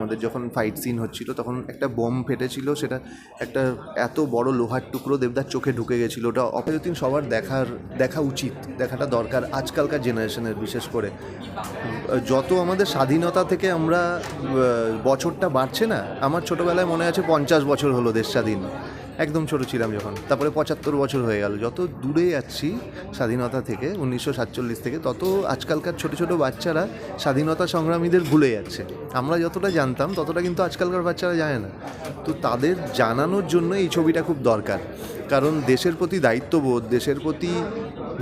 আমাদের যখন fight scene হচ্ছিল, তখন একটা বোম ফেটেছিল, সেটা একটা এত বড় লোহার টুকরো দেবদার চোখে ঢুকে গেছিল। ওটা অপরদিন সবার দেখার, দেখা উচিত, দেখাটা দরকার আজকালকার জেনারেশনের বিশেষ করে। যত আমাদের স্বাধীনতা থেকে আমরা বছরটা বাড়ছে না, আমার ছোটোবেলায় মনে আছে পঞ্চাশ বছর হলো দেশ স্বাধীন। একদম ছোট ছিলাম যখন। তারপরে পঁচাত্তর বছর হয়ে গেল। যত দূরে যাচ্ছি স্বাধীনতা থেকে, উনিশশো সাতচল্লিশ থেকে, তত আজকালকার ছোট ছোট বাচ্চারা স্বাধীনতা সংগ্রামীদের ভুলে যাচ্ছে। আমরা যতটা জানতাম, ততটা কিন্তু আজকালকার বাচ্চারা জানে না। তো তাদের জানানোর জন্য এই ছবিটা খুব দরকার। কারণ দেশের প্রতি দায়িত্ববোধ, দেশের প্রতি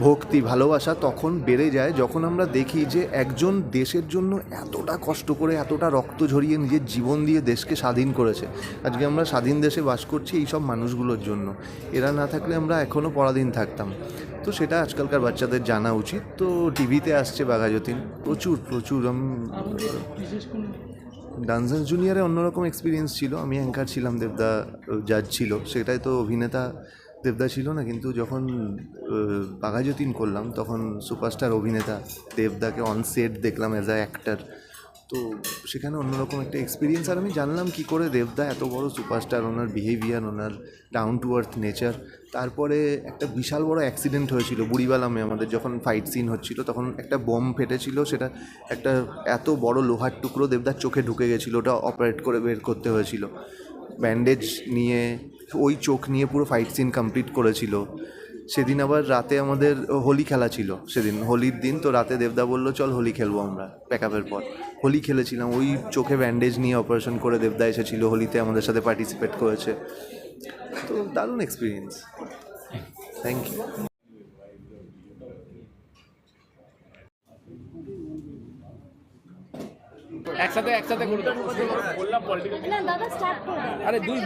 ভক্তি ভালোবাসা তখন বেড়ে যায় যখন আমরা দেখি যে একজন দেশের জন্য এতটা কষ্ট করে এতটা রক্ত ঝরিয়ে নিজের জীবন দিয়ে দেশকে স্বাধীন করেছে। আজকে আমরা স্বাধীন দেশে বাস করছি এই সব মানুষগুলোর জন্য। এরা না থাকলে আমরা এখনও পরাধীন থাকতাম। তো সেটা আজকালকার বাচ্চাদের জানা উচিত। তো টিভিতে আসছে বাঘাযতীন প্রচুর প্রচুর ডান্সার জুনিয়রে অন্যরকম এক্সপিরিয়েন্স ছিল। আমি অ্যাঙ্কার ছিলাম দেবদা জাজ ছিল। সেটাই তো অভিনেতা দেবদা ছিল না, কিন্তু যখন বাঘাযতীন করলাম, তখন সুপারস্টার অভিনেতা দেবদাকে অন সেট দেখলাম অ্যাজ আ অ্যাক্টার তো সেখানে অন্যরকম একটা এক্সপিরিয়েন্স আর আমি জানলাম কি করে দেবদা এত বড় সুপারস্টার, ওনার বিহেভিয়ার ওনার ডাউন টু আর্থ নেচার তারপরে একটা বিশাল বড় অ্যাক্সিডেন্ট হয়েছিল বুড়িবালামে আমাদের, যখন ফাইট সিন হচ্ছিল, তখন একটা বোম ফেটেছিল, সেটা একটা এত বড় লোহার টুকরো দেবদার চোখে ঢুকে গেছিল, ওটা অপারেট করে বের করতে হয়েছিল। ব্যান্ডেজ নিয়ে ওই চোখ নিয়ে পুরো ফাইট সিন কমপ্লিট করেছিল। সেদিন আবার রাতে আমাদের হোলি খেলা ছিল সেদিন। হোলির দিন তো রাতে দেবদা বলল চল হোলি খেলব আমরা প্যাক আপের পর। হোলি খেলেছিলাম ওই চোখে ব্যান্ডেজ নিয়ে অপারেশন করে দেবদা এসেছিল হোলিতে আমাদের সাথে পার্টিসিপেট করেছে। তো দারুণ এক্সপিরিয়েন্স থ্যাংক ইউ একসাথে একসাথে করে দাও। বললাম পলিটিক্যাল না দাদা স্টার্ট করো। আরে দুই